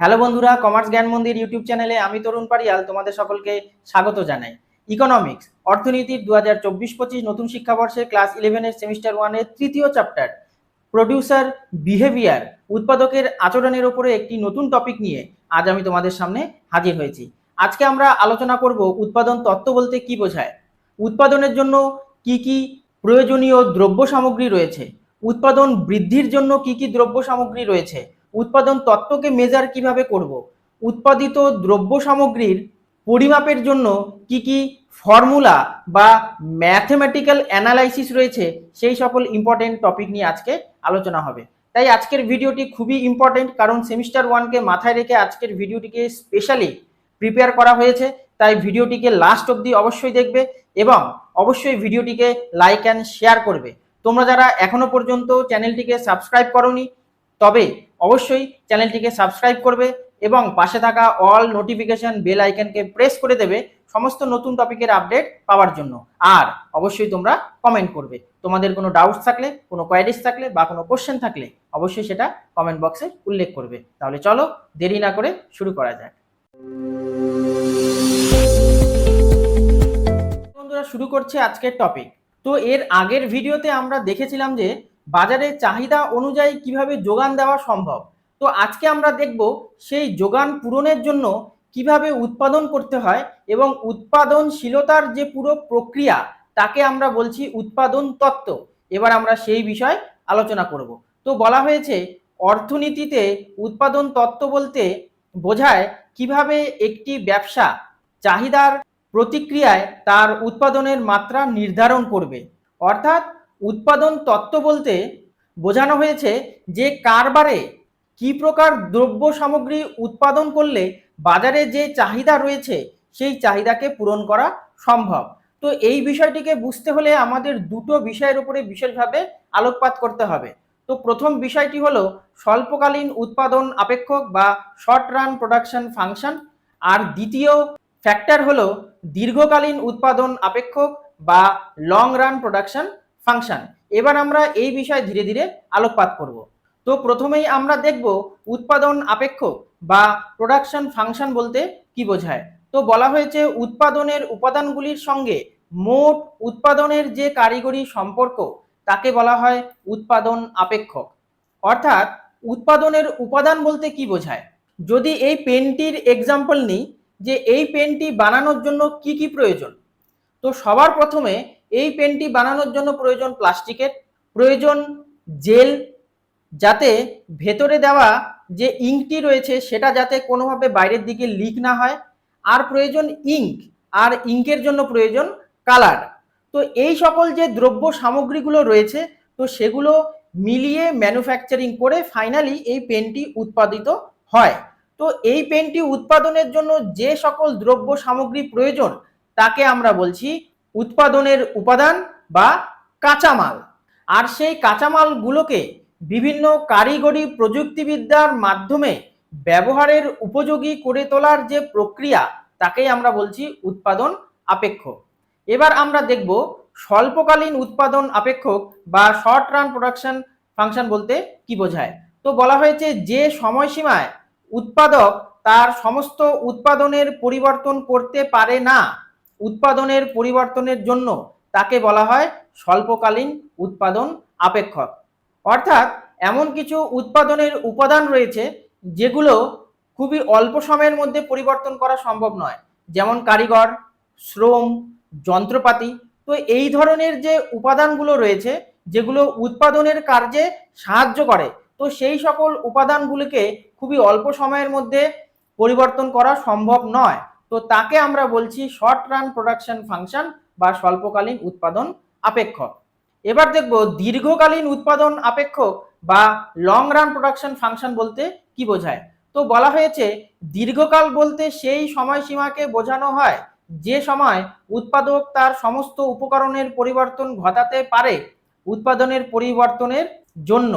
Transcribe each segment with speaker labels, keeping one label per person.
Speaker 1: Hello বন্ধুরা, commerce জ্ঞান মন্দির ইউটিউব চ্যানেলে আমি তরুণ পারিয়াল, তোমাদের সকলকে স্বাগত জানাই। ইকোনমিক্স অর্থনীতির দু হাজার চব্বিশ পঁচিশ নতুন শিক্ষাবর্ষে ক্লাস ইলেভেনের সেমিস্টার ওয়ানের তৃতীয় চ্যাপ্টার প্রডিউসার বিহেভিয়ার উৎপাদকের আচরণের ওপরে একটি নতুন টপিক নিয়ে আজ আমি তোমাদের সামনে হাজির হয়েছি। আজকে আমরা আলোচনা করব উৎপাদন তত্ত্ব বলতে কি বোঝায়? উৎপাদনের জন্য কি কি প্রয়োজনীয় দ্রব্য সামগ্রী রয়েছে? উৎপাদন বৃদ্ধির জন্য কি কি দ্রব্য সামগ্রী রয়েছে? উৎপাদন তত্ত্বকে মেজার কীভাবে করব? উৎপাদিত দ্রব্য সামগ্রীর পরিমাপের জন্য কি কি ফর্মুলা বা ম্যাথমেটিক্যাল অ্যানালাইসিস রয়েছে, সেই সকল ইম্পর্টেন্ট টপিক নিয়ে আজকে আলোচনা হবে। তাই আজকের ভিডিওটি খুবই ইম্পর্টেন্ট কারণ সেমিস্টার ওয়ানকে মাথায় রেখে আজকের ভিডিওটিকে স্পেশালি প্রিপেয়ার করা হয়েছে। তাই ভিডিওটিকে লাস্ট অবধি অবশ্যই দেখবে এবং অবশ্যই ভিডিওটিকে লাইক অ্যান্ড শেয়ার করবে। তোমরা যারা এখনও পর্যন্ত চ্যানেলটিকে সাবস্ক্রাইব করনি, তবে অবশ্যই চ্যানেলটিকে সাবস্ক্রাইব করবে এবং পাশে থাকা অল নোটিফিকেশন বেল আইকনকে প্রেস করে দেবে সমস্ত নতুন টপিকের আপডেট পাওয়ার জন্য। আর অবশ্যই তোমরা কমেন্ট করবে। তোমাদের কোনো ডাউটস থাকলে, কোনো কোয়ারিজ থাকলে বা কোনো কোশ্চেন থাকলে অবশ্যই সেটা কমেন্ট বক্সে উল্লেখ করবে। তাহলে চলো দেরি না করে শুরু করা যাক। বন্ধুরা, শুরু করছে আজকের টপিক তো এর আগের ভিডিওতে আমরা দেখেছিলাম যে বাজারে চাহিদা অনুযায়ী কীভাবে যোগান দেওয়া সম্ভব? তো আজকে আমরা দেখব সেই যোগান পূরণের জন্য কীভাবে উৎপাদন করতে হয় এবং উৎপাদনশীলতার যে পুরো প্রক্রিয়া, তাকে আমরা বলছি উৎপাদন তত্ত্ব। এবার আমরা সেই বিষয় আলোচনা করব। তো বলা হয়েছে, অর্থনীতিতে উৎপাদন তত্ত্ব বলতে বোঝায় কীভাবে একটি ব্যবসা চাহিদার প্রতিক্রিয়ায় তার উৎপাদনের মাত্রা নির্ধারণ করবে। অর্থাৎ উৎপাদন তত্ত্ব বলতে বোঝানো হয়েছে যে কারবারে কি প্রকার দ্রব্য সামগ্রী উৎপাদন করলে বাজারে যে চাহিদা রয়েছে, সেই চাহিদাকে পূরণ করা সম্ভব। তো এই বিষয়টিকে বুঝতে হলে আমাদের দুটো বিষয়ের উপরে বিশেষভাবে আলোকপাত করতে হবে। তো প্রথম বিষয়টি হলো স্বল্পকালীন উৎপাদন আপেক্ষক বা শর্ট রান প্রোডাকশন ফাংশন আর দ্বিতীয় ফ্যাক্টর হলো দীর্ঘকালীন উৎপাদন আপেক্ষক বা লং রান প্রোডাকশন ফাংশন এবার আমরা এই বিষয়ে ধীরে ধীরে আলোকপাত করব। তো প্রথমেই আমরা দেখব উৎপাদন আপেক্ষক বা প্রোডাকশন ফাংশন বলতে কি বোঝায়। তো বলা হয়েছে উৎপাদনের উপাদানগুলির সঙ্গে মোট উৎপাদনের যে কারিগরি সম্পর্ক, তাকে বলা হয় উৎপাদন আপেক্ষক। অর্থাৎ উৎপাদনের উপাদান বলতে কি বোঝায়? যদি এই পেনটির এক্সাম্পল নিই যে এই পেনটি বানানোর জন্য কি কি প্রয়োজন তো সবার প্রথমে এই পেনটি বানানোর জন্য প্রয়োজন প্লাস্টিকের, প্রয়োজন জেল, যাতে ভেতরে দেওয়া যে ইঙ্কটি রয়েছে সেটা যাতে কোনোভাবে বাইরের দিকে লিক না হয়, আর প্রয়োজন ইঙ্ক, আর ইঙ্কের জন্য প্রয়োজন কালার। তো এই সকল যে দ্রব্য সামগ্রীগুলো রয়েছে, তো সেগুলো মিলিয়ে ম্যানুফ্যাকচারিং করে ফাইনালি এই পেনটি উৎপাদিত হয়। তো এই পেনটি উৎপাদনের জন্য যে সকল দ্রব্য সামগ্রী প্রয়োজন তাকে আমরা বলছি উৎপাদনের উপাদান বা কাঁচামাল। আর সেই কাঁচামালগুলোকে বিভিন্ন কারিগরি প্রযুক্তিবিদ্যার মাধ্যমে ব্যবহারের উপযোগী করে তোলার যে প্রক্রিয়া, তাকেই আমরা বলছি উৎপাদন আপেক্ষ এবার আমরা দেখব স্বল্পকালীন উৎপাদন আপেক্ষক বা শর্ট রান প্রোডাকশন ফাংশন বলতে কি বোঝায়? তো বলা হয়েছে যে সময়সীমায় উৎপাদক তার সমস্ত উৎপাদনের পরিবর্তন করতে পারে না উৎপাদনের পরিবর্তনের জন্য তাকে বলা হয় স্বল্পকালীন উৎপাদন আপেক্ষক। অর্থাৎ এমন কিছু উৎপাদনের উপাদান রয়েছে যেগুলো খুবই অল্প সময়ের মধ্যে পরিবর্তন করা সম্ভব নয়। যেমন কারিগর, শ্রম, যন্ত্রপাতি। তো এই ধরনের যে উপাদানগুলো রয়েছে, যেগুলো উৎপাদনের কার্যে সাহায্য করে, তো সেই সকল উপাদানগুলিকে খুবই অল্প সময়ের মধ্যে পরিবর্তন করা সম্ভব নয়। তো তাকে আমরা বলছি শর্ট রান প্রোডাকশন ফাংশন বা স্বল্পকালীন উৎপাদন আপেক্ষক। এবার দেখব দীর্ঘকালীন উৎপাদন আপেক্ষক বা লং রান প্রোডাকশন ফাংশন বলতে কি বোঝায়? তো বলা হয়েছে দীর্ঘকাল বলতে সেই সময়সীমাকে বোঝানো হয় যে সময় উৎপাদক তার সমস্ত উপকরণের পরিবর্তন ঘটাতে পারে উৎপাদনের পরিবর্তনের জন্য।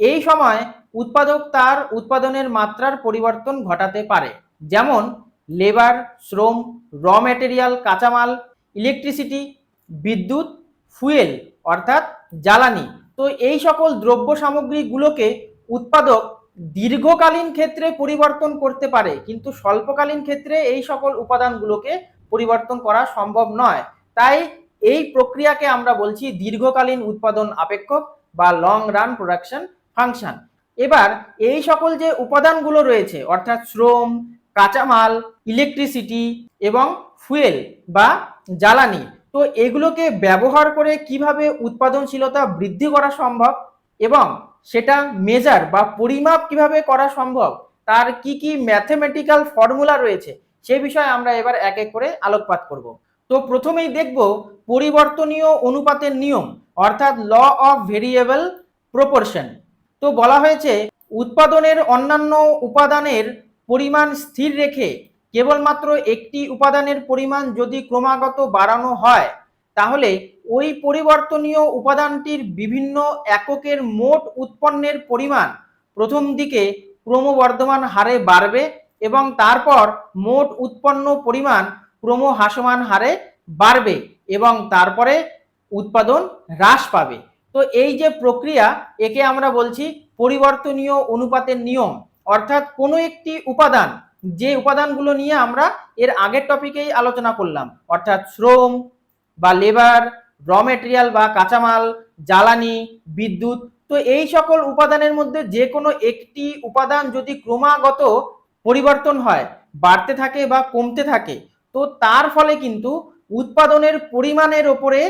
Speaker 1: এই সময় উৎপাদক তার উৎপাদনের মাত্রার পরিবর্তন ঘটাতে পারে। যেমন লেবার, শ্রম, র ম্যাটেরিয়াল কাঁচামাল, ইলেকট্রিসিটি, বিদ্যুৎ, ফুয়েল, অর্থাৎ জ্বালানি। তো এই সকল দ্রব্য সামগ্রীগুলোকে উৎপাদক দীর্ঘকালীন ক্ষেত্রে পরিবর্তন করতে পারে, কিন্তু স্বল্পকালীন ক্ষেত্রে এই সকল উপাদানগুলোকে পরিবর্তন করা সম্ভব নয়। তাই এই প্রক্রিয়াকে আমরা বলছি দীর্ঘকালীন উৎপাদন আপেক্ষক বা লং রান প্রোডাকশন ফাংশন এবার এই সকল যে উপাদানগুলো রয়েছে, অর্থাৎ শ্রম কাঁচামাল ইলেকট্রিসিটি এবং ফুয়েল বা জ্বালানি। তো এগুলোকে ব্যবহার করে কীভাবে উৎপাদনশীলতা বৃদ্ধি করা সম্ভব এবং সেটা মেজার বা পরিমাপ কীভাবে করা সম্ভব, তার কি কি ম্যাথমেটিক্যাল ফর্মুলা রয়েছে, সে বিষয়ে আমরা এবার এক এক করে আলোকপাত করব। তো প্রথমেই দেখব পরিবর্তনীয় অনুপাতের নিয়ম, অর্থাৎ ল অফ ভেরিয়েবল প্রপোর্শন তো বলা হয়েছে, উৎপাদনের অন্যান্য উপাদানের পরিমাণ স্থির রেখে কেবলমাত্র একটি উপাদানের পরিমাণ যদি ক্রমাগত বাড়ানো হয়, তাহলে ওই পরিবর্তনীয় উপাদানটির বিভিন্ন এককের মোট উৎপন্নের পরিমাণ প্রথম দিকে ক্রমবর্ধমান হারে বাড়বে এবং তারপর মোট উৎপন্ন পরিমাণ ক্রমহ্রাসমান হারে বাড়বে এবং তারপরে উৎপাদন হ্রাস পাবে। তো এই যে প্রক্রিয়া, একে আমরা বলছি পরিবর্তনীয় অনুপাতের নিয়ম। অর্থাৎ কোনো একটি উপাদান, যে উপাদানগুলো নিয়ে আমরা এর আগের টপিকেই আলোচনা করলাম, অর্থাৎ শ্রম বা লেবার র মেটেরিয়াল বা কাঁচামাল, জ্বালানি, বিদ্যুৎ, তো এই সকল উপাদানের মধ্যে যে কোনো একটি উপাদান যদি ক্রমাগত পরিবর্তন হয়, বাড়তে থাকে বা কমতে থাকে, তো তার ফলে কিন্তু উৎপাদনের পরিমাণের ওপরে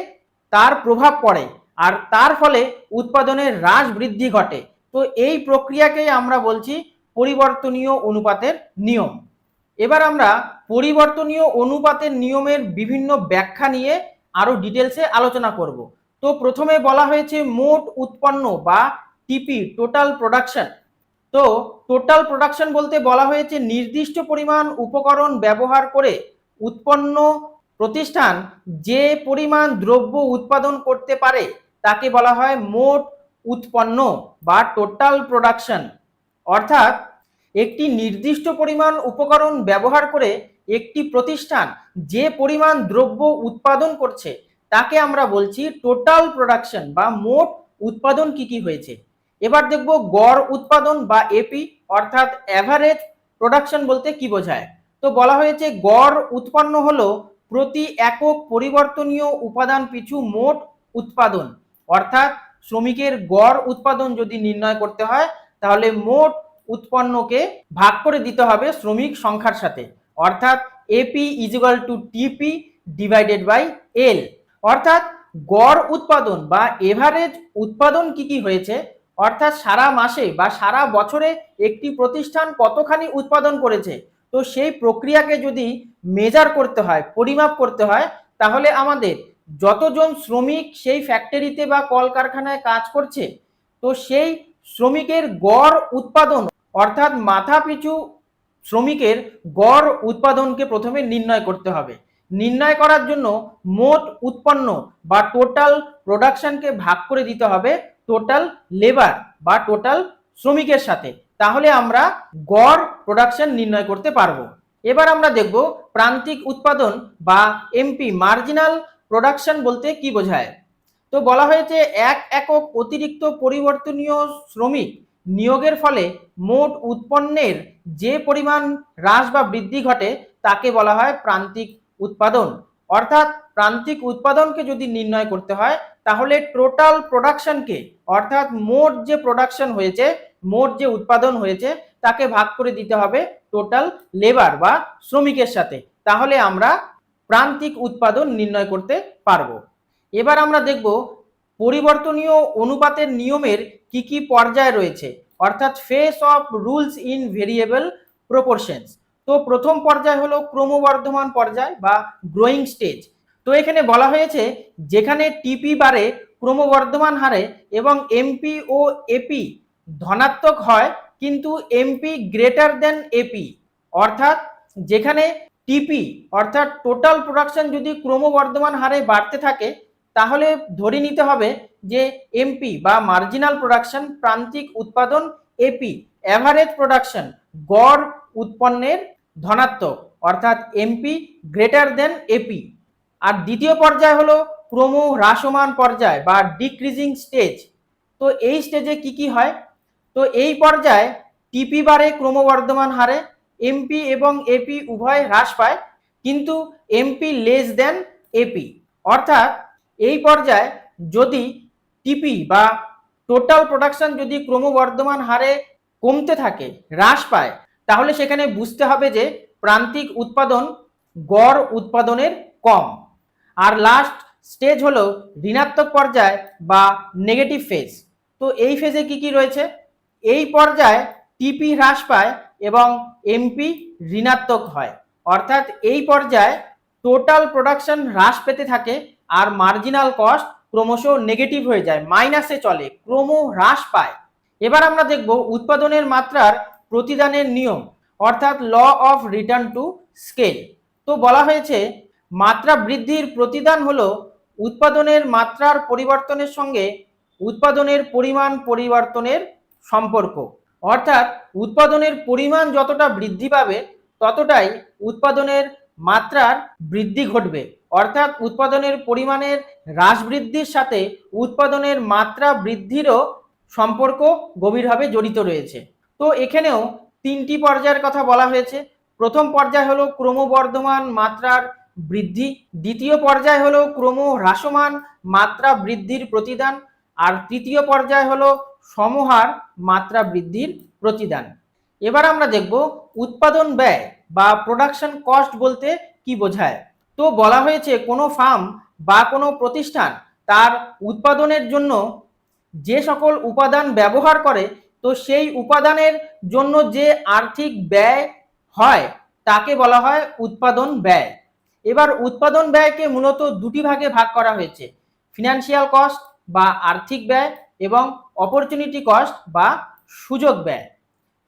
Speaker 1: তার প্রভাব পড়ে আর তার ফলে উৎপাদনের হ্রাস বৃদ্ধি ঘটে। তো এই প্রক্রিয়াকেই আমরা বলছি পরিবর্তনীয় অনুপাতের নিয়ম। এবার আমরা পরিবর্তনীয় অনুপাতের নিয়মের বিভিন্ন ব্যাখ্যা নিয়ে আরও ডিটেলসে আলোচনা করব। তো প্রথমে বলা হয়েছে মোট উৎপন্ন বা টিপি টোটাল প্রোডাকশন তো টোটাল প্রোডাকশন বলতে বলা হয়েছে নির্দিষ্ট পরিমাণ উপকরণ ব্যবহার করে উৎপন্ন প্রতিষ্ঠান যে পরিমাণ দ্রব্য উৎপাদন করতে পারে, তাকে বলা হয় মোট উৎপন্ন বা টোটাল প্রোডাকশন অর্থাৎ একটি নির্দিষ্ট পরিমাণ উপকরণ ব্যবহার করে একটি প্রতিষ্ঠান যে পরিমাণ দ্রব্য উৎপাদন করছে, তাকে আমরা বলছি টোটাল প্রোডাকশন বা মোট উৎপাদন কি কি হয়েছে। এবার দেখব গড় উৎপাদন বা এপি অর্থাৎ অ্যাভারেজ প্রোডাকশন বলতে কি বোঝায়। তো বলা হয়েছে গড় উৎপন্ন হলো প্রতি একক পরিবর্তনীয় উপাদান পিছু মোট উৎপাদন। অর্থাৎ শ্রমিকের গড় উৎপাদন যদি নির্ণয় করতে হয় তাহলে মোট উৎপন্নকে ভাগ করে দিতে হবে শ্রমিক সংখ্যার সাথে। অর্থাৎ AP equal to TP divided by L অর্থাৎ গড় উৎপাদন বা এভারেজ উৎপাদন কি কি হয়েছে? অর্থাৎ সারা মাসে বা সারা বছরে একটি প্রতিষ্ঠান কতখানি উৎপাদন করেছে? তো সেই প্রক্রিয়াকে যদি মেজার করতে হয়, পরিমাপ করতে হয়, তাহলে আমাদের যতজন শ্রমিক সেই ফ্যাক্টরিতে বা কলকারখানায় কাজ করছে, তো সেই শ্রমিকের গড় উৎপাদন, অর্থাৎ মাথা পিছু শ্রমিকের গড় উৎপাদনকে প্রথমে নির্ণয় করতে হবে। নির্ণয় করার জন্য মোট উৎপন্ন বা টোটাল প্রোডাকশনকে ভাগ করে দিতে হবে টোটাল লেবার বা টোটাল শ্রমিকের সাথে। তাহলে আমরা গড় প্রোডাকশন নির্ণয় করতে পারব। এবার আমরা দেখব প্রান্তিক উৎপাদন বা এমপি মার্জিনাল প্রোডাকশন বলতে কি বোঝায়? তো বলা হয়েছে এক একক অতিরিক্ত পরিবর্তনীয় শ্রমিক নিয়োগের ফলে মোট উৎপন্নের যে পরিমাণ হ্রাস বা বৃদ্ধি ঘটে তাকে বলা হয় প্রান্তিক উৎপাদন। অর্থাৎ প্রান্তিক উৎপাদনকে যদি নির্ণয় করতে হয়, তাহলে টোটাল প্রোডাকশনকে অর্থাৎ মোট যে প্রোডাকশন হয়েছে, মোট যে উৎপাদন হয়েছে, তাকে ভাগ করে দিতে হবে টোটাল লেবার বা শ্রমিকের সাথে। তাহলে আমরা প্রান্তিক উৎপাদন নির্ণয় করতে পারব। এবার আমরা দেখব পরিবর্তনীয় অনুপাতের নিয়মের কি কি পর্যায় রয়েছে, অর্থাৎ phase of rules in variable proportions তো প্রথম পর্যায় হলো ক্রমবর্ধমান পর্যায় বা গ্রোয়িং স্টেজ তো এখানে বলা হয়েছে যেখানে টিপি বাড়ে ক্রমবর্ধমান হারে এবং এমপি ও এপি ধনাত্মক হয়, কিন্তু এমপি গ্রেটার দেন এপি অর্থাৎ যেখানে টিপি অর্থাৎ টোটাল প্রোডাকশন যদি ক্রমবর্ধমান হারে বাড়তে থাকে তাহলে ধরে নিতে হবে যে এমপি বা মার্জিনাল প্রোডাকশন প্রান্তিক উৎপাদন এপি অ্যাভারেজ প্রোডাকশন গড় উৎপন্নের ধনাত্মক, অর্থাৎ এমপি গ্রেটার দেন এপি আর দ্বিতীয় পর্যায় হলো ক্রম হ্রাসমান পর্যায় বা ডিক্রিজিং স্টেজ তো এই স্টেজে কি কি হয়? তো এই পর্যায়ে টিপি বারে ক্রমবর্ধমান হারে এমপি এবং এপি উভয় হ্রাস পায়, কিন্তু এমপি লেস দেন এপি অর্থাৎ এই পর্যায়ে যদি টিপি বা টোটাল প্রোডাকশন যদি ক্রমবর্ধমান হারে কমতে থাকে, হ্রাস পায়, তাহলে সেখানে বুঝতে হবে যে প্রান্তিক উৎপাদন গড় উৎপাদনের কম। আর লাস্ট স্টেজ হলো ঋণাত্মক পর্যায় বা নেগেটিভ ফেজ তো এই ফেজে কি কি রয়েছে? এই পর্যায়ে টিপি হ্রাস পায় এবং এমপি ঋণাত্মক হয়। অর্থাৎ এই পর্যায়ে টোটাল প্রোডাকশন হ্রাস পেতে থাকে আর মার্জিনাল কস্ট ক্রমশ নেগেটিভ হয়ে যায় মাইনাসে চলে ক্রম হ্রাস পায়। এবার আমরা দেখব উৎপাদনের মাত্রার প্রতিদানের নিয়ম, অর্থাৎ law of return to scale তো বলা হয়েছে, মাত্রা বৃদ্ধির প্রতিদান হলো উৎপাদনের মাত্রার পরিবর্তনের সঙ্গে উৎপাদনের পরিমাণ পরিবর্তনের সম্পর্ক। অর্থাৎ উৎপাদনের পরিমাণ যতটা বৃদ্ধি পাবে, ততটাই উৎপাদনের মাত্রার বৃদ্ধি ঘটবে। অর্থাৎ উৎপাদনের পরিমাণের হ্রাস বৃদ্ধির সাথে উৎপাদনের মাত্রা বৃদ্ধিরও সম্পর্ক গভীরভাবে জড়িত রয়েছে। তো এখানেও তিনটি পর্যায়ের কথা বলা হয়েছে। প্রথম পর্যায় হলো ক্রমবর্ধমান মাত্রার বৃদ্ধি। দ্বিতীয় পর্যায় হলো ক্রম হ্রাসমান মাত্রা বৃদ্ধির প্রতিদান। আর তৃতীয় পর্যায় হলো সমহার মাত্রা বৃদ্ধির প্রতিদান। এবার আমরা দেখব উৎপাদন ব্যয়। বা প্রোডাকশন কস্ট বলতে কি বোঝায়? তো বলা হয়েছে কোনো ফার্ম বা কোনো প্রতিষ্ঠান তার উৎপাদনের জন্য যে সকল উপাদান ব্যবহার করে, তো সেই উপাদানের জন্য যে আর্থিক ব্যয় হয়, তাকে বলা হয় উৎপাদন ব্যয়। এবার উৎপাদন ব্যয়কে মূলত দুটি ভাগে ভাগ করা হয়েছে ফিনান্সিয়াল কস্ট বা আর্থিক ব্যয় এবং অপরচুনিটি কস্ট বা সুযোগ ব্যয়।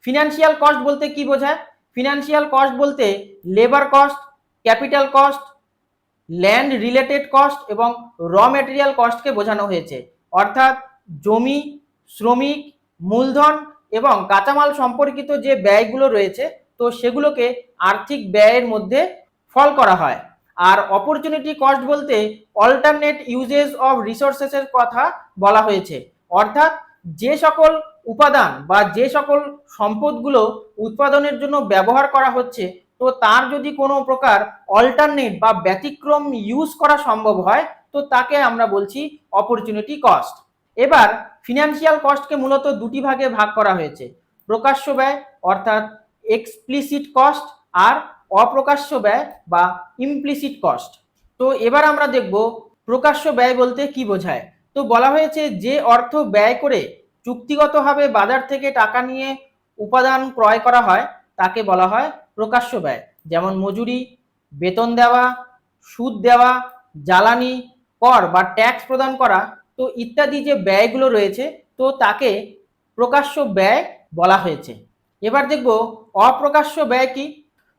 Speaker 1: ফিনান্সিয়াল কস্ট বলতে কি বোঝায়? ফিনান্সিয়াল কস্ট বলতে labour cost capital cost land related cost এবং র মেটেরিয়াল কস্টকে বোঝানো হয়েছে। অর্থাৎ জমি, শ্রমিক, মূলধন এবং কাঁচামাল সম্পর্কিত যে ব্যয়গুলো রয়েছে, তো সেগুলোকে আর্থিক ব্যয়ের মধ্যে ফল করা হয়। আর অপরচুনিটি কস্ট বলতে অল্টারনেট ইউজেস অফ রিসোর্সেসের কথা বলা হয়েছে। অর্থাৎ যে সকল উপাদান বা যে সকল সম্পদগুলো উৎপাদনের জন্য ব্যবহার করা হচ্ছে, তো তার যদি কোনো প্রকার অল্টারনেট বা ব্যতিক্রম ইউজ করা সম্ভব হয়, তো তাকে আমরা বলছি অপরচুনিটি কস্ট এবার ফিনান্সিয়াল কস্টকে মূলত দুটি ভাগে ভাগ করা হয়েছে, প্রকাশ্য ব্যয় অর্থাৎ এক্সপ্লিসিট কস্ট আর অপ্রকাশ্য ব্যয় বা ইমপ্লিসিট কস্ট তো এবার আমরা দেখব প্রকাশ্য ব্যয় বলতে কি বোঝায়? তো বলা হয়েছে যে অর্থ ব্যয় করে চুক্তিগতভাবে বাজার থেকে টাকা নিয়ে উপাদান ক্রয় করা হয়, তাকে বলা হয় প্রকাশ্য ব্যয়। যেমন মজুরি, বেতন দেওয়া, সুদ দেওয়া, জ্বালানি, কর বা ট্যাক্স প্রদান করা, তো ইত্যাদি যে ব্যয়গুলো রয়েছে, তো তাকে প্রকাশ্য ব্যয় বলা হয়েছে। এবার দেখব অপ্রকাশ্য ব্যয় কি?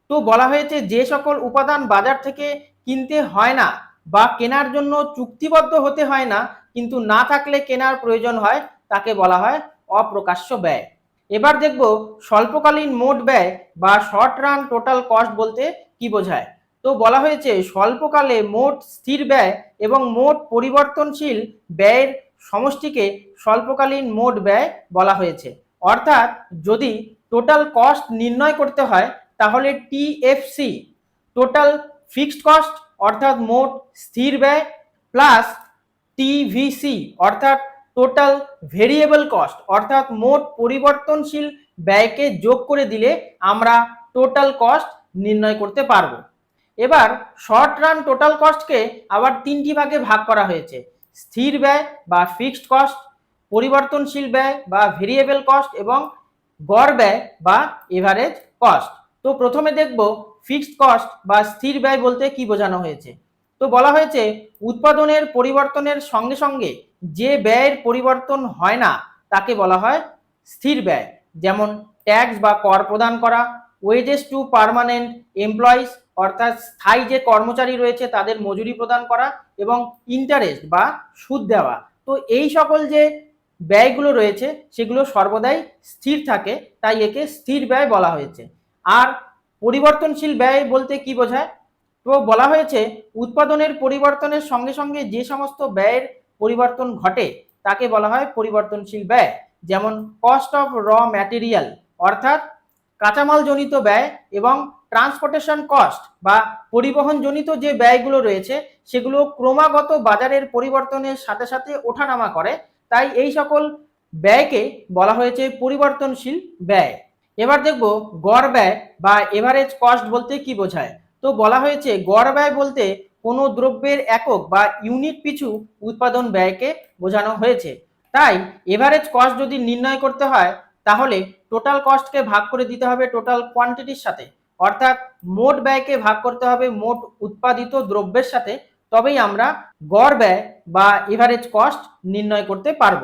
Speaker 1: তো বলা হয়েছে যে সকল উপাদান বাজার থেকে কিনতে হয় না বা কেনার জন্য চুক্তিবদ্ধ হতে হয় না, কিন্তু না থাকলে কেনার প্রয়োজন হয় তাকে বলা হয় অপ্রকাশ্য ব্যয়। এবার দেখব স্বল্পকালীন মোট ব্যয় বা শর্ট রান টোটাল কস্ট বলতে কি বোঝায়? তো বলা হয়েছে স্বল্পকালে মোট স্থির ব্যয় এবং মোট পরিবর্তনশীল ব্যয়ের সমষ্টিকে স্বল্পকালীন মোট ব্যয় বলা হয়েছে। অর্থাৎ যদি টোটাল কস্ট নির্ণয় করতে হয়, তাহলে টিএফসি টোটাল ফিক্সড কস্ট অর্থাৎ মোট স্থির ব্যয় প্লাস টিভিসি অর্থাৎ টোটাল ভেরিয়েবল কস্ট অর্থাৎ মোট পরিবর্তনশীল ব্যয়কে যোগ করে দিলে আমরা টোটাল কস্ট নির্ণয় করতে পারব। এবার শর্ট রান টোটাল কস্টকে আবার তিনটি ভাগে ভাগ করা হয়েছে। স্থির ব্যয় বা ফিক্সড কস্ট পরিবর্তনশীল ব্যয় বা ভেরিয়েবল কস্ট এবং গড় ব্যয় বা এভারেজ কস্ট তো প্রথমে দেখব ফিক্সড কস্ট বা স্থির ব্যয় বলতে কি বোঝানো হয়েছে। তো বলা হয়েছে, উৎপাদনের পরিবর্তনের সঙ্গে সঙ্গে যে ব্যয়ের পরিবর্তন হয় না, তাকে বলা হয় স্থির ব্যয়। যেমন ট্যাক্স বা কর প্রদান করা ওয়েজেস টু পার্মানেন্ট এমপ্লয়িজ অর্থাৎ স্থায়ী যে কর্মচারী রয়েছে, তাদের মজুরি প্রদান করা এবং ইন্টারেস্ট বা সুদ দেওয়া। তো এই সকল যে ব্যয়গুলো রয়েছে, সেগুলো সর্বদাই স্থির থাকে, তাই একে স্থির ব্যয় বলা হয়েছে। আর পরিবর্তনশীল ব্যয় বলতে কি বোঝায়? তো বলা হয়েছে, উৎপাদনের পরিবর্তনের সঙ্গে সঙ্গে যে সমস্ত ব্যয়ের পরিবর্তন ঘটে, তাকে বলা হয় পরিবর্তনশীল ব্যয়। যেমন কস্ট অফ র ম্যাটেরিয়াল অর্থাৎ কাঁচামাল জনিত ব্যয় এবং ট্রান্সপোর্টেশন কস্ট বা পরিবহন জনিত যে ব্যয়গুলো রয়েছে, সেগুলো ক্রমাগত বাজারের পরিবর্তনের সাথে সাথে ওঠানামা করে। তাই এই সকল ব্যয়কে বলা হয়েছে পরিবর্তনশীল ব্যয়। এবার দেখব গড় ব্যয় বা এভারেজ কস্ট বলতে কি বোঝায়। তো বলা হয়েছে, গড় ব্যয় বলতে কোনো দ্রব্যের একক বা ইউনিট পিছু উৎপাদন ব্যয়কে বোঝানো হয়েছে। তাই এভারেজ কস্ট যদি নির্ণয় করতে হয়, তাহলে টোটাল কস্টকে ভাগ করে দিতে হবে টোটাল কোয়ান্টিটির সাথে। অর্থাৎ মোট ব্যয়কে ভাগ করতে হবে মোট উৎপাদিত দ্রব্যের সাথে, তবেই আমরা গড় ব্যয় বা এভারেজ কস্ট নির্ণয় করতে পারব।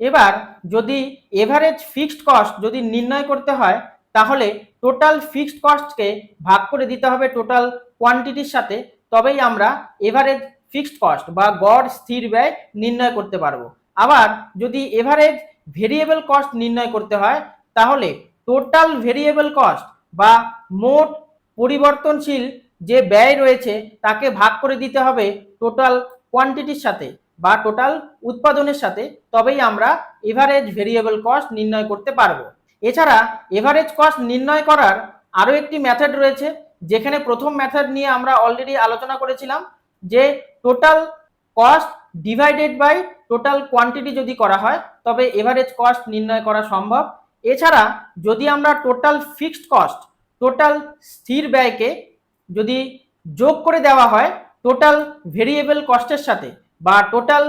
Speaker 1: এবার যদি এভারেজ ফিক্সড কস্ট যদি নির্ণয় করতে হয়, তাহলে টোটাল ফিক্সড কস্টকে ভাগ করে দিতে হবে টোটাল কোয়ান্টিটির সাথে, তবেই আমরা এভারেজ ফিক্সড কস্ট বা গড় স্থির ব্যয় নির্ণয় করতে পারব। আবার যদি এভারেজ ভেরিয়েবল কস্ট নির্ণয় করতে হয়, তাহলে টোটাল ভেরিয়েবল কস্ট বা মোট পরিবর্তনশীল যে ব্যয় রয়েছে, তাকে ভাগ করে দিতে হবে টোটাল কোয়ান্টিটির সাথে বা টোটাল উৎপাদনের সাথে, তবেই আমরা এভারেজ ভেরিয়েবল কস্ট নির্ণয় করতে পারব। এছাড়া এভারেজ কস্ট নির্ণয় করার আরও একটি মেথড রয়েছে, যেখানে প্রথম মেথড নিয়ে আমরা অলরেডি আলোচনা করেছিলাম যে total cost divided by total quantity যদি করা হয়, তবে এভারেজ কস্ট নির্ণয় করা সম্ভব। এছাড়া যদি আমরা টোটাল ফিক্সড কস্ট টোটাল স্থির ব্যয়কে যদি যোগ করে দেওয়া হয় টোটাল ভেরিয়েবল কস্টের সাথে বা টোটাল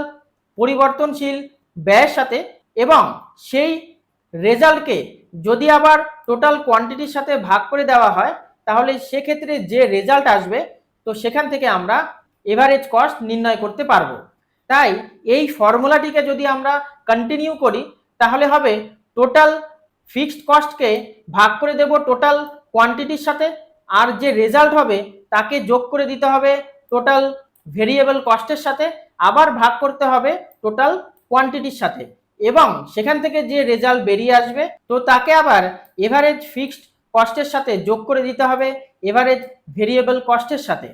Speaker 1: পরিবর্তনশীল ব্যয়ের সাথে এবং সেই রেজাল্টকে যদি আবার টোটাল কোয়ান্টিটির সাথে ভাগ করে দেওয়া হয়, তাহলে সেক্ষেত্রে যে রেজাল্ট আসবে, তো সেখান থেকে আমরা এভারেজ কস্ট নির্ণয় করতে পারব। তাই এই ফর্মুলাটিকে যদি আমরা কন্টিনিউ করি, তাহলে হবে টোটাল ফিক্সড কস্টকে ভাগ করে দেব টোটাল কোয়ান্টিটির সাথে, আর যে রেজাল্ট হবে, তাকে যোগ করে দিতে হবে টোটাল ভেরিয়েবল কস্টের সাথে, আবার ভাগ করতে হবে টোটাল কোয়ান্টিটির সাথে। এবং সেখান থেকে যে রেজাল্ট বেরিয়ে আসবে, তো তাকে আবার এভারেজ ফিক্সড কস্টের সাথে যোগ করে দিতে হবে এভারেজ ভেরিয়েবল কস্টের সাথে।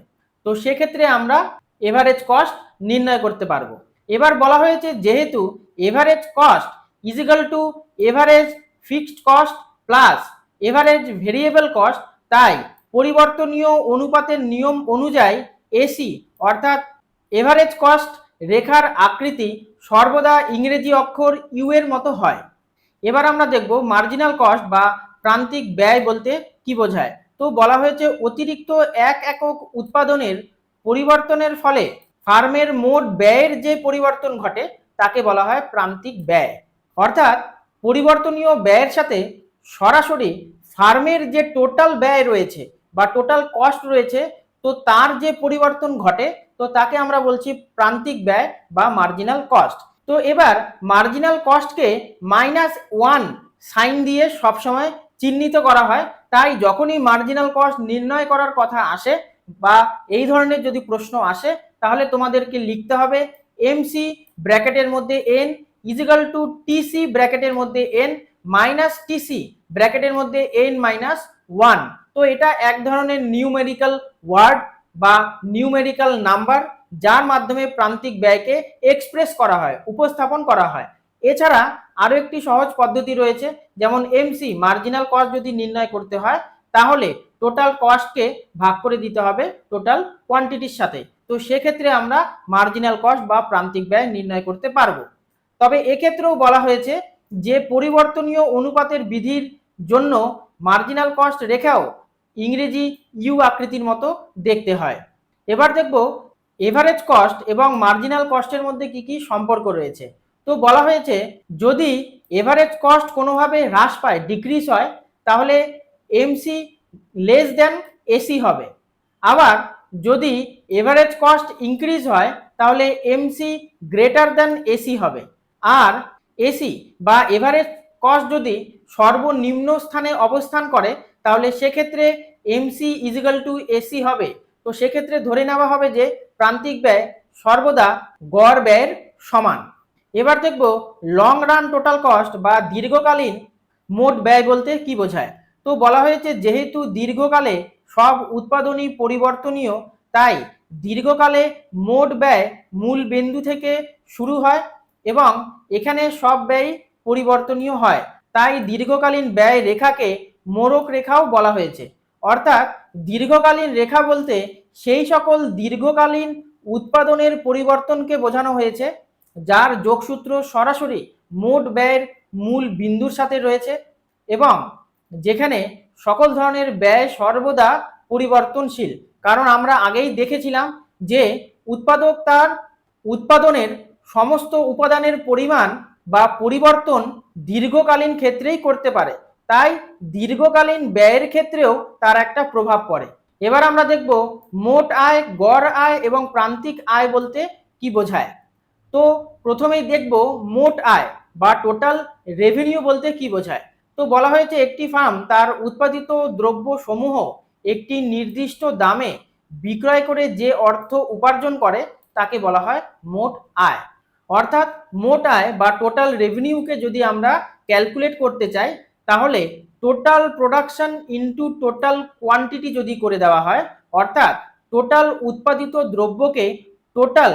Speaker 1: তো সেক্ষেত্রে আমরা এভারেজ কস্ট নির্ণয় করতে পারব। এবার বলা হয়েছে যেহেতু average cost equal to average fixed cost plus average variable cost তাই পরিবর্তনীয় অনুপাতের নিয়ম অনুযায়ী এসি অর্থাৎ এভারেজ কস্ট রেখার আকৃতি সর্বদা ইংরেজি অক্ষর ইউ এর মতো হয়। এবার আমরা দেখব মার্জিনাল কস্ট বা প্রান্তিক ব্যয় বলতে কি বোঝায়। তো বলা হয়েছে অতিরিক্ত এক একক উৎপাদনের পরিবর্তনের ফলে ফার্মের মোট ব্যয়ের যে পরিবর্তন ঘটে, তাকে বলা হয় প্রান্তিক ব্যয়। অর্থাৎ পরিবর্তনীয় ব্যয়ের সাথে সরাসরি ফার্মের যে টোটাল ব্যয় রয়েছে বা টোটাল কস্ট রয়েছে, তো তার যে পরিবর্তন ঘটে তো তাকে আমরা বলছি প্রান্তিক ব্যয় বা মার্জিনাল কস্ট তো এবার মার্জিনাল কস্টকে মাইনাস ওয়ান সাইন দিয়ে সবসময় চিহ্নিত করা হয়। তাই যখনই মার্জিনাল কস্ট নির্ণয় করার কথা আসে বা এই ধরনের যদি প্রশ্ন আসে, তাহলে তোমাদেরকে লিখতে হবে এমসি ব্র্যাকেটের মধ্যে এন ইজিক্যাল টু টিসি ব্র্যাকেটের মধ্যে এন মাইনাস টিসি ব্র্যাকেটের মধ্যে এন মাইনাস ওয়ান তো এটা এক ধরনের নিউমেরিক্যাল ওয়ার্ড বা নিউমেরিক্যাল নাম্বার যার মাধ্যমে প্রান্তিক ব্যয়কে এক্সপ্রেস করা হয়, উপস্থাপন করা হয়। এছাড়া আরও একটি সহজ পদ্ধতি রয়েছে, যেমন এমসি মার্জিনাল কস্ট যদি নির্ণয় করতে হয়, তাহলে টোটাল কস্টকে ভাগ করে দিতে হবে টোটাল কোয়ান্টিটির সাথে। তো সেক্ষেত্রে আমরা মার্জিনাল কস্ট বা প্রান্তিক ব্যয় নির্ণয় করতে পারব। তবে এক্ষেত্রেও বলা হয়েছে যে পরিবর্তনীয় অনুপাতের বিধির জন্য মার্জিনাল কস্ট রেখাও ইংরেজি ইউ আকৃতির মতো দেখতে হয়। এবার দেখব এভারেজ কস্ট এবং মার্জিনাল কস্টের মধ্যে কি কি সম্পর্ক রয়েছে। তো বলা হয়েছে, যদি এভারেজ কস্ট কোনোভাবে হ্রাস পায় ডিক্রিজ হয়, তাহলে এমসি লেস দেন এসি হবে। আবার যদি এভারেজ কস্ট ইনক্রিজ হয়, তাহলে এমসি গ্রেটার দেন এসি হবে। আর এসি বা এভারেজ কস্ট যদি সর্বনিম্ন স্থানে অবস্থান করে তাহলে সেক্ষেত্রে এমসি ইজিক্যাল টু এসি হবে। তো সেক্ষেত্রে ধরে নেওয়া হবে যে প্রান্তিক ব্যয় সর্বদা গড় ব্যয়ের সমান। এবার দেখব লং রান টোটাল কস্ট বা দীর্ঘকালীন মোট ব্যয় বলতে কি বোঝায়? তো বলা হয়েছে যেহেতু দীর্ঘকালে সব উৎপাদনই পরিবর্তনীয়, তাই দীর্ঘকালে মোট ব্যয় মূল বিন্দু থেকে শুরু হয় এবং এখানে সব ব্যয় পরিবর্তনীয় হয়। তাই দীর্ঘকালীন ব্যয় রেখাকে মোড়ক রেখাও বলা হয়েছে। অর্থাৎ দীর্ঘকালীন রেখা বলতে সেই সকল দীর্ঘকালীন উৎপাদনের পরিবর্তনকে বোঝানো হয়েছে, যার যোগসূত্র সরাসরি মোট ব্যয়ের মূল বিন্দুর সাথে রয়েছে এবং যেখানে সকল ধরনের ব্যয় সর্বদা পরিবর্তনশীল। কারণ আমরা আগেই দেখেছিলাম যে উৎপাদক তার উৎপাদনের সমস্ত উপাদানের পরিমাণ বা পরিবর্তন দীর্ঘকালীন ক্ষেত্রেই করতে পারে। তাই দীর্ঘকালীন ব্যয়ের ক্ষেত্রেও তার একটা প্রভাব পড়ে। এবার আমরা দেখব মোট আয়, গড় আয় এবং প্রান্তিক আয় বলতে কি বোঝায়। তো প্রথমেই দেখব মোট আয় বা টোটাল রেভিনিউ বলতে কি বোঝায়। তো বলা হয়েছে একটি ফার্ম তার উৎপাদিত দ্রব্য সমূহ একটি নির্দিষ্ট দামে বিক্রয় করে যে অর্থ উপার্জন করে তাকে বলা হয় মোট আয়। অর্থাৎ মোট আয় বা টোটাল রেভিনিউকে যদি আমরা ক্যালকুলেট করতে চাই তাহলে total production into total quantity যদি করে দেওয়া হয়, অর্থাৎ টোটাল উৎপাদিত দ্রব্যকে টোটাল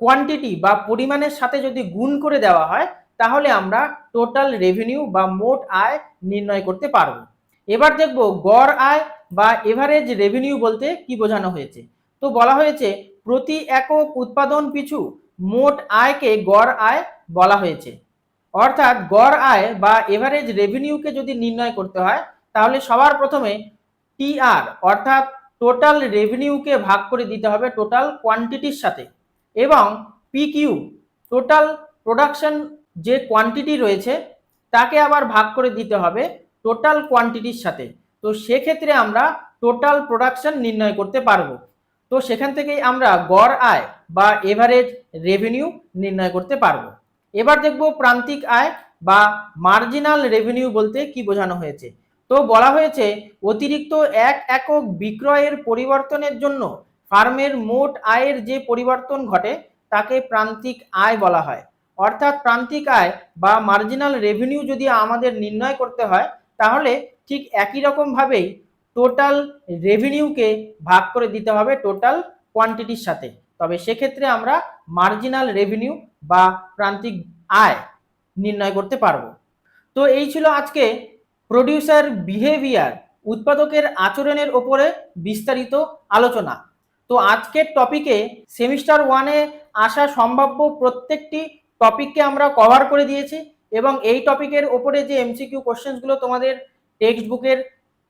Speaker 1: কোয়ান্টিটি বা পরিমাণের সাথে যদি গুণ করে দেওয়া হয়, তাহলে আমরা টোটাল রেভিনিউ বা মোট আয় নির্ণয় করতে পারব। এবার দেখব গড় আয় বা এভারেজ রেভিনিউ বলতে কি বোঝানো হয়েছে? তো বলা হয়েছে প্রতি একক উৎপাদন পিছু মোট আয়কে গড় আয় বলা হয়েছে। অর্থাৎ গড় আয় বা এভারেজ রেভিনিউকে যদি নির্ণয় করতে হয়, তাহলে সবার প্রথমে টিআর অর্থাৎ টোটাল রেভিনিউকে ভাগ করে দিতে হবে টোটাল কোয়ান্টিটির সাথে। এবং পিকিউ টোটাল প্রোডাকশন যে কোয়ান্টিটি রয়েছে, তাকে আবার ভাগ করে দিতে হবে টোটাল কোয়ান্টিটির সাথে। তো সেক্ষেত্রে আমরা টোটাল প্রোডাকশন নির্ণয় করতে পারব। তো সেখান থেকেই আমরা গড় আয় বা এভারেজ রেভিনিউ নির্ণয় করতে পারব। এবার দেখব প্রান্তিক আয় বা মার্জিনাল রেভিনিউ বলতে কি বোঝানো হয়েছে। তো বলা হয়েছে, অতিরিক্ত এক একক বিক্রয়ের পরিবর্তনের জন্য ফার্মের মোট আয়ের যে পরিবর্তন ঘটে, তাকে প্রান্তিক আয় বলা হয়। অর্থাৎ প্রান্তিক আয় বা মার্জিনাল রেভিনিউ যদি আমাদের নির্ণয় করতে হয়, তাহলে ঠিক একই রকমভাবেই টোটাল রেভিনিউকে ভাগ করে দিতে হবে টোটাল কোয়ান্টিটির সাথে। তবে সেক্ষেত্রে আমরা মার্জিনাল রেভিনিউ বা প্রান্তিক আয় নির্ণয় করতে পারব। তো এই ছিল আজকে প্রডিউসার বিহেভিয়ার উৎপাদকের আচরণের ওপরে বিস্তারিত আলোচনা। তো আজকের টপিকে সেমিস্টার ওয়ানে আসা সম্ভাব্য প্রত্যেকটি টপিককে আমরা কভার করে দিয়েছি এবং এই টপিকের ওপরে যে এমসিকিউ কোশ্চেন্সগুলো তোমাদের টেক্সট বুকের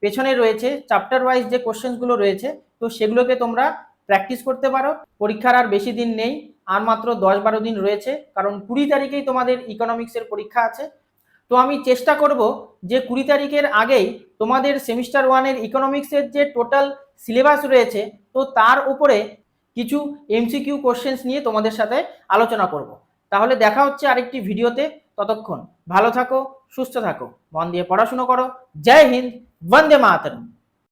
Speaker 1: পেছনে রয়েছে চ্যাপ্টার ওয়াইজ যে কোশ্চেন্সগুলো রয়েছে, তো সেগুলোকে তোমরা প্র্যাকটিস করতে পারো। পরীক্ষার আর বেশি দিন নেই। আর মাত্র দশ বারো দিন রয়েছে। কারণ কুড়ি তারিখেই তোমাদের ইকোনমিক্সের পরীক্ষা আছে। তো আমি চেষ্টা করব যে কুড়ি তারিখের আগেই তোমাদের সেমিস্টার ওয়ানের ইকোনমিক্সের যে টোটাল সিলেবাস রয়েছে, তো তার উপরে কিছু এমসিকিউ কোশ্চেন্স নিয়ে তোমাদের সাথে আলোচনা করব। তাহলে দেখা হচ্ছে আরেকটি ভিডিওতে। ততক্ষণ ভালো থাকো, সুস্থ থাকো। মন দিয়ে পড়াশুনো করো। জয় হিন্দ, বন্দে মাতরম।